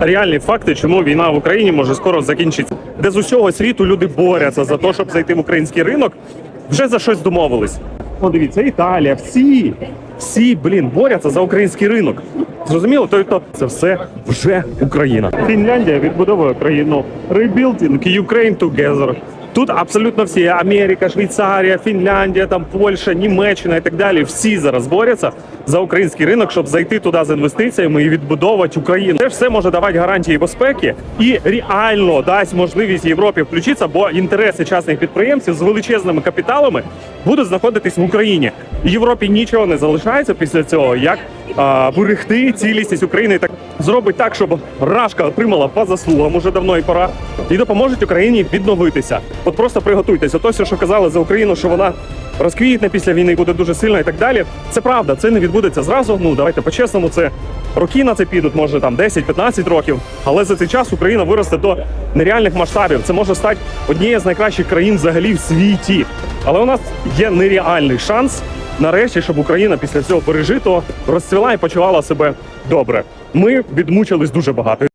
реальні факти, чому війна в Україні може скоро закінчитися. Де з усього світу люди борються за те, щоб зайти в український ринок, вже за щось домовились. Подивіться, Італія, всі, всі, блін, борються за український ринок. Зрозуміло, тобто це все вже Україна. Фінляндія відбудовує країну. Rebuilding Ukraine together. Тут абсолютно всі Америка, Швейцарія, Фінляндія, там Польща, Німеччина і так далі. Всі зараз борються за український ринок, щоб зайти туди з інвестиціями і відбудовувати Україну. Це все може давати гарантії безпеки і реально дасть можливість Європі включитися, бо інтереси частних підприємців з величезними капіталами будуть знаходитись в Україні. Європі нічого не залишається після цього, як а, берегти цілісність України. Так зробить так, щоб Рашка отримала по заслугам уже давно і пора, і допоможуть Україні відновитися. Просто приготуйтесь. Ото все, що казали за Україну, що вона розквітне після війни, буде дуже сильна і так далі. Це правда, це не відбудеться зразу. Ну давайте по-чесному, це роки на це підуть, може там 10-15 років. Але за цей час Україна виросте до нереальних масштабів. Це може стати однією з найкращих країн взагалі в світі. Але у нас є нереальний шанс нарешті, щоб Україна після цього пережитого розцвіла і почувала себе добре. Ми відмучились дуже багато.